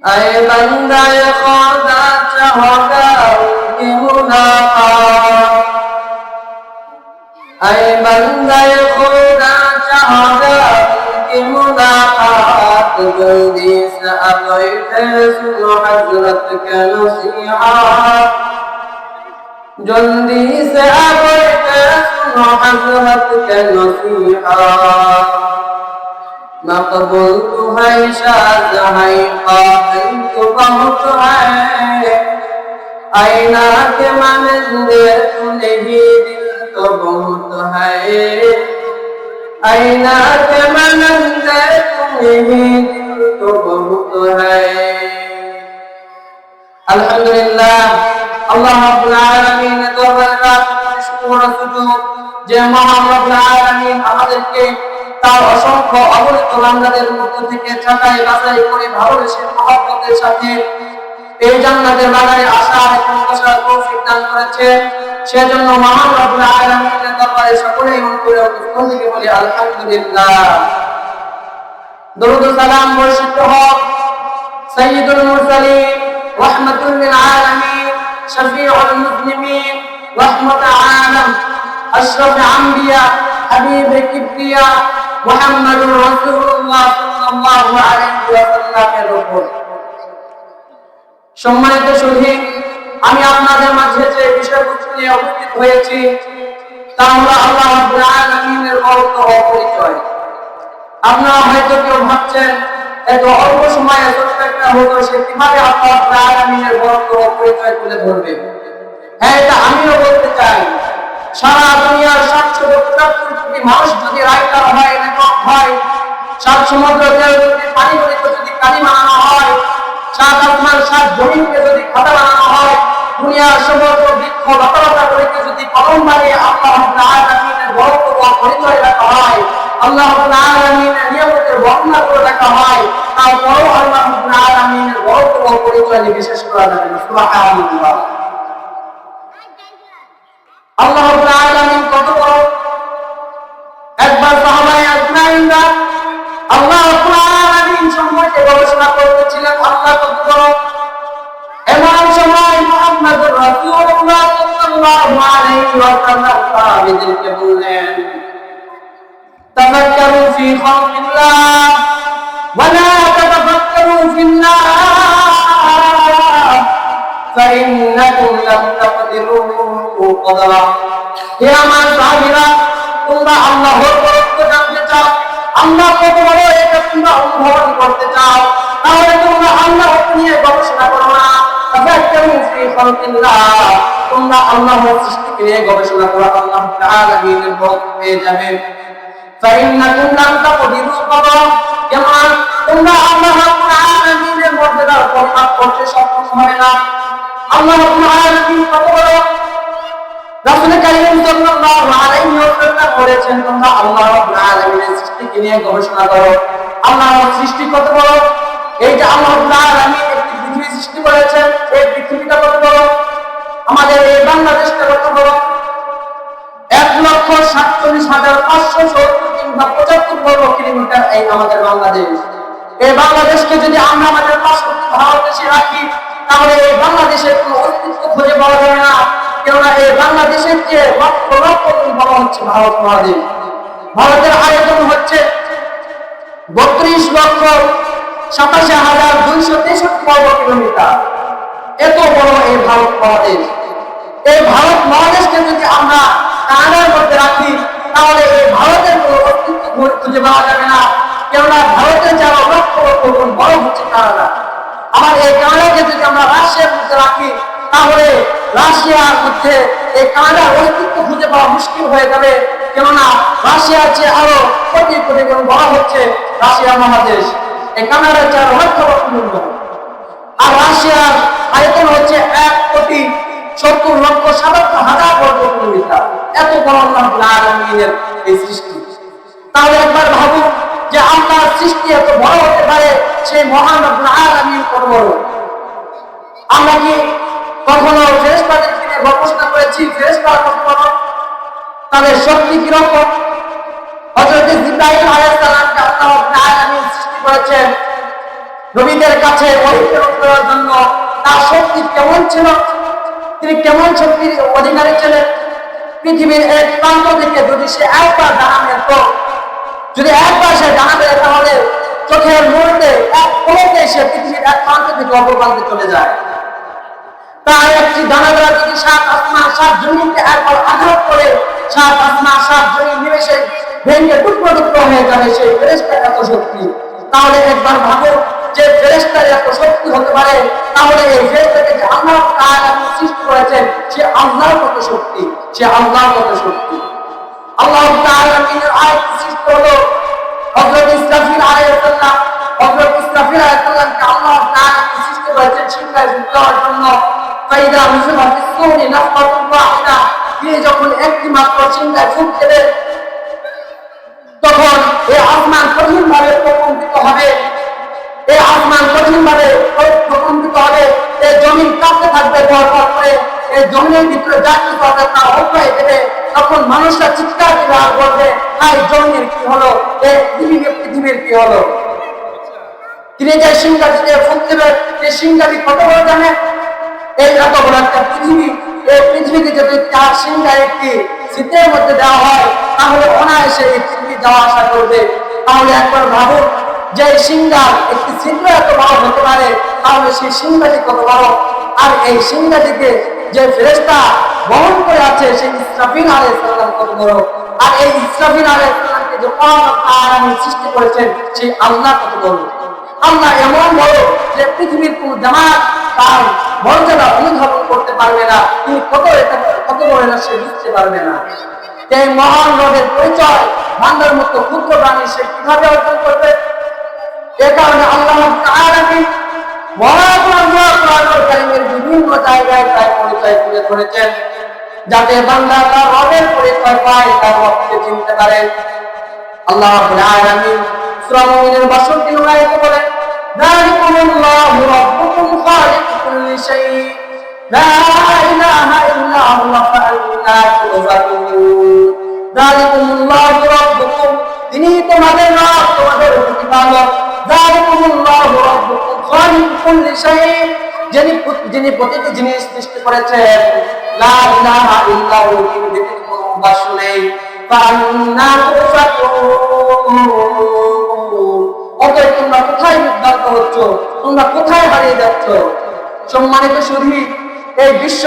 اے بندہ خدا چاہتا کہ منافع اے بندہ خدا چاہتا کہ منافعات جلدی سے اطعت رسول حضرت کا نصیحات جلدی سے اطعت رسول حضرت کا نصیحات نہ قبول تو ہے شاہ ہے قاتل تو بہت ہے آئینہ کے منزل تو نہیں دل تو بہت ہے آئینہ کے منزل تو نہیں دل تو بہت ہے الحمدللہ اللہ رب العالمین تو بلدہ شکر سجود جے محمد العالمین আমাদেরকে তার অসংখ্য অগণিত বান্দাদের মধ্য থেকে ছাঁটাই বাছাই করে ভালোবেসে মহব্বতের সাথে এই জান্নাতের বাগানে আসার এবং বসার তৌফিক দান করেছে। সেজন্য মহান রব্বুল আলামিনের দরবারে সকলেই করে উত্তম থেকে বলি, আলহামদুলিল্লাহ। দরুদ সালাম বর্ষিত হোক। সাইয়্যিদুল মুরসালিন, রাহমাতুল লিল আলামিন, শফিউল মুসলিমিন রহমত আলম আশরাফ আম্বিয়া, হাবিব কিবরিয়া সম্মানিত আমি আপনাদের মাঝে যে বিষয়বস্তু নিয়ে উপস্থিত হয়েছি, তা আল্লাহ পরিচয় আপনারা হয়তো কেউ ভাবছেন, এত অল্প সময়ে সে কীভাবে আল্লাহ রাব্বুল আলামিনের পরিচয় তুলে ধরবে? হ্যাঁ এটা আমিও বলতে চাই। সারা দুনিয়ার সাতশো পঁচাত্তর কোটি মানুষ যদি রাইটার হয় লেখক হয়, সাত সমুদ্র যদি পানি গলিত যদি কালি বানানো হয়, সাত আসমান, সাত জমিনকে যদি খাতা বানানো হয়, দুনিয়ার সমস্ত বৃক্ষ লতালতা করিতে যদি কলম বানিয়ে আল্লাহ আলামিনের ও পরিচয় রাখা হয়, আল্লাহ আলামিনের নিয়ামতের বর্ণনা করে রাখা হয়, তারপরেও আল্লাহ আলামিনের ও পরিচয় বিশেষ করা যাবে না। আল্লাহ রাব্বুল আলামিন কত বড় একবার সাহাবায়ে আজমাইনরা আল্লাহ রাব্বুল আলামিন সম্পর্কে গবেষণা করতেছিলেন আল্লাহ কত বড় এমন সময় মুহাম্মদুর রাসূলুল্লাহ সাল্লাল্লাহু আলাইহি ওয়াসাল্লাম সাহাবীদেরকে বললেন تفكروا في خلق الله ولا تتفكروا في الله فإنكم لم تقدروا قدرا হে আমার সাহাবীরা তোমরা আল্লাহর বরত্ব জানতে চাও আল্লাহ কত বড় এটা তোমরা অনুভব করতে চাও তাহলে তোমরা আল্লাহ নিয়ে গবেষণা করো না তাফাক্কারু ফি খালকিল্লাহ তোমরা আল্লাহর সৃষ্টিকে নিয়ে গবেষণা করো আল্লাহ তাআলা এর বরত্ব পেয়ে যাবে فإنكم لم تقدروا রাসূল কারীম সাল্লাল্লাহু আলাইহি তোমরা আল্লাহ রাব্বুল সৃষ্টিকে নিয়ে গবেষণা করো। আল্লাহর সৃষ্টি কত বড়? এই যে আল্লাহ রাব্বুল আলামিন একটি পৃথিবী সৃষ্টি করেছেন, এই পৃথিবীটা কত বড়? আমাদের এই বাংলাদেশটা কত বড়? এক লক্ষ সাতচল্লিশ হাজার পাঁচশো সত্তর কিংবা পঁচাত্তর বর্গ কিলোমিটার এই আমাদের বাংলাদেশ। এই বাংলাদেশকে যদি আমরা আমাদের পার্শ্ববর্তী ভারত দেশে রাখি, তাহলে এই বাংলাদেশের কোনো অস্তিত্ব খুঁজে পাওয়া যাবে না। কেননা এই বাংলাদেশের যে লক্ষ লক্ষ হচ্ছে ভারত মহাদেশ। ভারতের আয়তন হচ্ছে বত্রিশ লক্ষ সাতাশি হাজার দুইশো তেষট্টি বর্গ কিলোমিটার এত বড় এই ভারত মহাদেশ। এই ভারত মহাদেশকে যদি আমরা কানাডার মধ্যে রাখি, তাহলে এই ভারতের কোনো অস্তিত্ব খুঁজে পাওয়া যাবে না। কেননা ভারতের যারা লক্ষ লক্ষ বড় হচ্ছে কানাডা আমার এই কানাডাকে যদি আমরা রাশিয়ার মধ্যে রাখি তাহলে রাশিয়ার মধ্যে এই কানাডার অস্তিত্ব খুঁজে পাওয়া মুশকিল হয়ে যাবে। কেননা রাশিয়ার চেয়ে আরও কোটি কোটি গুণ বড় হচ্ছে রাশিয়া মহাদেশ। এই কানাডার চেয়ে আরও লক্ষ লক্ষ বড়। আর রাশিয়ার আয়তন হচ্ছে এক কোটি সত্তর লক্ষ সাতাত্তর হাজার বর্গ কিলোমিটার। এত বড় আলমিনের এই সৃষ্টি। তাহলে একবার ভাবুন যে আল্লাহর সৃষ্টি এত বড় হতে পারে সেই মহান আলমিন কত আমরা কি কখনো ফেরেস্তাদের গবেষণা করেছি ফেরেস্তারা বড় তাদের শক্তি কীরকম? সালামকে আল্লাহ সৃষ্টি করেছেন। নবীদের কাছে ওই প্রেরণ করার জন্য তার শক্তি কেমন ছিল? তিনি কেমন শক্তির অধিকারী ছিলেন? পৃথিবীর এক প্রান্ত থেকে যদি সে একবার ডানা মেলত, যদি একবার সে ডানা তাহলে চোখের মুহূর্তে, এক পলকে সে পৃথিবীর এক প্রান্ত থেকে চলে যায়। তার একটি ডানা দ্বারা যদি সাত আসমান সাত জমিনকে একবার আঘাত করে, সাত আসমান সাত জমিন নিমেষে ভেঙে টুকরো টুকরো হয়ে যাবে সেই ফেরেস্তার এত শক্তি। তাহলে একবার ভাবো যে ফেরেস্তার এত শক্তি হতে পারে, তাহলে এই ফেরেস্তাকে যে আল্লাহ তাআলা সৃষ্টি করেছেন, সে আল্লাহর কত শক্তি, সে আল্লাহর কত শক্তি। আল্লাহ মিনের আয়াত সৃষ্টি ইসরাফিল আলাইহিস সালাম, হযরত ইসরাফিল আলাইহিস সালামকে আল্লাহ তাআলা সৃষ্টি করেছেন শিক্ষায় দেওয়ার জন্য। ফাইদা নুফিখা ফিস-সূরি ওয়াহিদা তিনি যখন একটি মাত্র চিন্তায় দেবেন তখন এই আসমান কঠিন ভাবে প্রকম্পিত হবে। এই আসমান কঠিন ভাবে প্রকম্পিত হবে। এই জমিন কাঁপতে থাকবে পর করে। এই জমিনের ভিতরে যা কিছু হবে তা অপায় দেবে তখন মানুষরা চিৎকার দিবে আর বলবে হাই জমিনের কি হলো? এই পৃথিবীর কি হলো? তিনি যে সিংহাটিতে ফুক দেবে এই সিংহাটি কত বড় জানে? এই এত বড় একটা পৃথিবী, এই পৃথিবীকে যদি তার সিংহা একটি শীতের মধ্যে দেওয়া হয়, তাহলে অনায়াসে এই পৃথিবী যাওয়া আসা করবে। তাহলে একবার ভাবো যে সিংহার একটি ছিদ্র এত বড় হতে পারে, তাহলে সেই সিংহাটি কত বড়? আর এই সিংহাটিকে যে ফেরেস্তা বহন করে আছে, সেই ইসরাফিল আলাইহিস সালাম কত বড়? আর এই ইসরাফিল আলাইহিস সালামকে যে পরম সৃষ্টি করেছেন, সেই আল্লাহ কত বড়? আল্লাহ এমন বড় যে পৃথিবীর কোন জামাত তার মর্যাদা অনুধাবন করতে পারবে না। তিনি কত এটা কত বড় না সে বুঝতে পারবে না। এই মহান রবের পরিচয় ভান্ডার মতো ক্ষুদ্র প্রাণী সে কীভাবে অর্জন করবে? এ কারণে আল্লাহ মহাপ্রাণের বিভিন্ন জায়গায় তার পরিচয় তুলে ধরেছেন, যাতে বান্দা তার রবের পরিচয় পায়, তার রবকে চিনতে পারে। আল্লাহ রাব্বুল আলামিন সূরা মুমিনের 62 নম্বর আয়াতে বলেন যালিকুমুল্লাহু রাব্বুকুম খালিকু কুল্লি শাই লা ইলাহা ইল্লা হুয়া ফাআন্না তুযাকুন যালিকুমুল্লাহু রাব্বুকুম তিনি তোমাদের রব, তোমাদের প্রতিপালক। যালিকুমুল্লাহু রাব্বুকুম খালিকু কুল্লি শাই যিনি যিনি প্রতিটি জিনিস সৃষ্টি করেছেন। লা ইলাহা ইল্লা হু তিনি ব্যতীত কোনো উপাস্য নেই। ফাআন্না তুযাকুন অতএব তোমরা কোথায় বিভ্রান্ত হচ্ছ? তোমরা কোথায় হারিয়ে যাচ্ছ? সম্মানিত সুধী এই বিশ্ব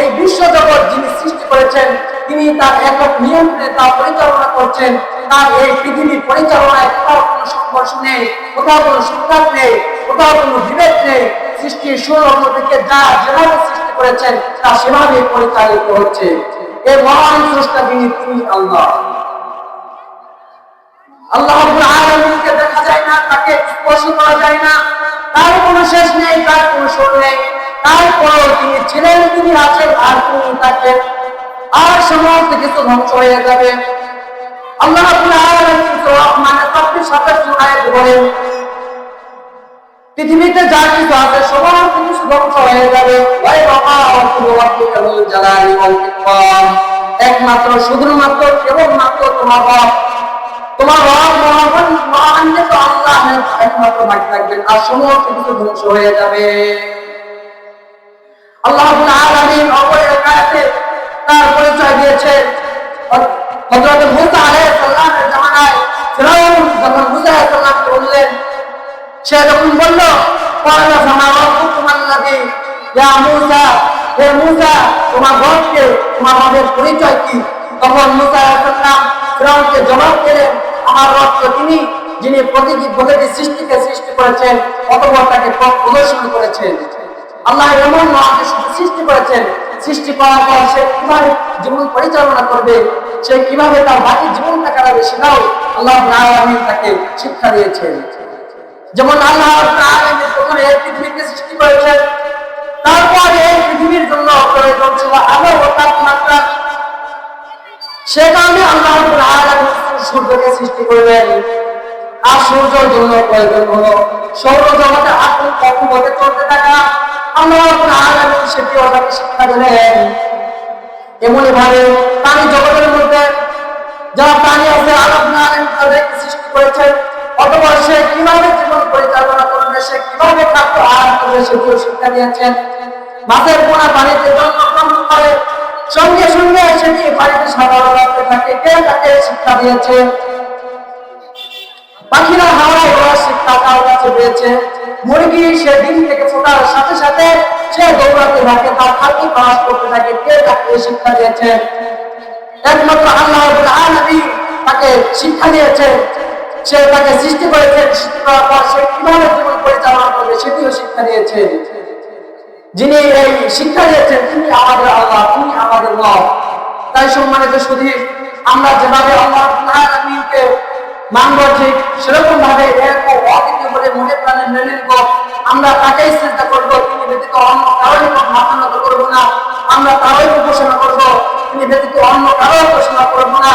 এই বিশ্ব জগৎ যিনি সৃষ্টি করেছেন, তিনি তার একক নিয়ন্ত্রণে তা পরিচালনা করছেন। তার এই পৃথিবীর পরিচালনায় কোথাও কোনো সংঘর্ষ নেই, কোথাও কোনো সংঘাত নেই, কোথাও কোনো বিভেদ নেই। সৃষ্টির সৌরভ থেকে যা যেভাবে সৃষ্টি করেছেন, তা সেভাবে পরিচালিত হচ্ছে। এই মহান স্রষ্টা যিনি, তিনি আল্লাহ। তার কোনো শুরু নেই তারপরেও তিনি ছিলেন তিনি আছেন আর তিনি থাকেন আর সমস্ত কিছু ধ্বংস হয়ে যাবে। আল্লাহ রহমানের 27 আয়াতে বলেন, পৃথিবীতে যা কিছু আছে সমস্ত কিছু ধ্বংস হয়ে যাবে। একমাত্র, শুধুমাত্র, কেবলমাত্র তোমার তোমার আল্লাহ একমাত্র বাকি থাকবেন আর সমস্ত কিছু ধ্বংস হয়ে যাবে। আল্লাহ আলামিন অপর এক আয়াতে তার পরিচয় দিয়েছেন। হযরত মুসা আলাইহিস সালামের জামানায় ফিরাউন যখন মুসা আলাইহিস সালামকে বললেন, সে যখন বলল ক্বালা ফামা রাব্বুকুম আল্লাযী ইয়া মুসা, হে মুসা, তোমার রবকে, তোমার রবের পরিচয় কি? তখন মুসা আলাইহিস সালাম ফিরাউনকে জবাব দিলেন, আমার রব তো তিনি যিনি প্রতিটি প্রতিটি সৃষ্টিকে সৃষ্টি করেছেন, অথবা তাকে প্রদর্শন করেছেন। আল্লাহ এমন সৃষ্টি করেছেন, সৃষ্টি করার পর সে কীভাবে জীবন পরিচালনা করবে, সে কীভাবে তার বাকি জীবনটা কাটাবে সেটাও আল্লাহ তাকে শিক্ষা দিয়েছেন। যেমন আল্লাহ প্রথমে এই পৃথিবীকে সৃষ্টি করেছেন, তারপর এই পৃথিবীর জন্য প্রয়োজন ছিল আলো ও তাপমাত্রা। সে কারণে আল্লাহ সূর্যকে সৃষ্টি করলেন। আর সূর্যের জন্য প্রয়োজন হলো সৌরজগতে আগুন কক্ষপথে চলতে থাকা আল্লাহ আলামিন সেটিও তাকে শিক্ষা দিলেন। এমনি ভাবে, প্রাণী জগতের মধ্যে যারা প্রাণী আছে আল্লাহ রাব্বুল তাদেরকে সৃষ্টি করেছেন অথবা সে কীভাবে জীবন পরিচালনা করবে, সে কীভাবে খাদ্য আহার করবে, সেটিও শিক্ষা দিয়েছেন। মাছের পোনা পানিতে জন্মগ্রহণ করে, সঙ্গে সঙ্গে সেটি পানিতে সাধারণ থাকে। কে তাকে শিক্ষা দিয়েছে? পাখিরা হাওয়ায় ওড়ার শিক্ষা তার কাছে পেয়েছে মুরগি সে ডিম থেকে ফোটার সাথে সাথে সে দৌড়াতে থাকে, তার খাদ্য পাস করতে থাকে কে তাকে শিক্ষা দিয়েছে। একমাত্র আল্লাহ আলামিন তাকে শিক্ষা দিয়েছে। সে তাকে সৃষ্টি করেছে, সৃষ্টি করার পর সে কীভাবে জীবন পরিচালনা করবে সেটিও শিক্ষা দিয়েছে। যিনি এই শিক্ষা দিয়েছেন, তিনি আমাদের আল্লাহ, তিনি আমাদের রব। তাই সম্মানিত শুধু আমরা যেভাবে আল্লাহ মানব ঠিক সেরকম ভাবে মনে প্রাণে মেনে নিব। আমরা তাকেই চিন্তা করব, তিনি ব্যতীত অন্য কারোই মাথা নত করব না। আমরা তারই উপাসনা করব, তিনি ব্যতীত অন্য কারও উপাসনা করব না।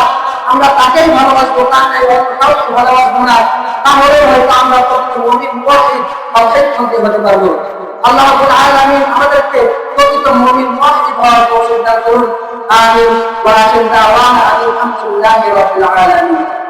আমরা তাকেই ভালোবাসবো, তা নাই, অন্য কাউকে ভালোবাসবো না। তাহলে হয়তো আমরা মমিন মুওয়াহিদ বা খেদমতি হতে পারব। আল্লাহ রাব্বুল আমাদেরকে প্রকৃত মুমিন মুওয়াহিদ হওয়ার দান করুন। আমিন। ওয়া আখির দাওয়ানা আলহামদুলিল্লাহি রাব্বিল আলামিন।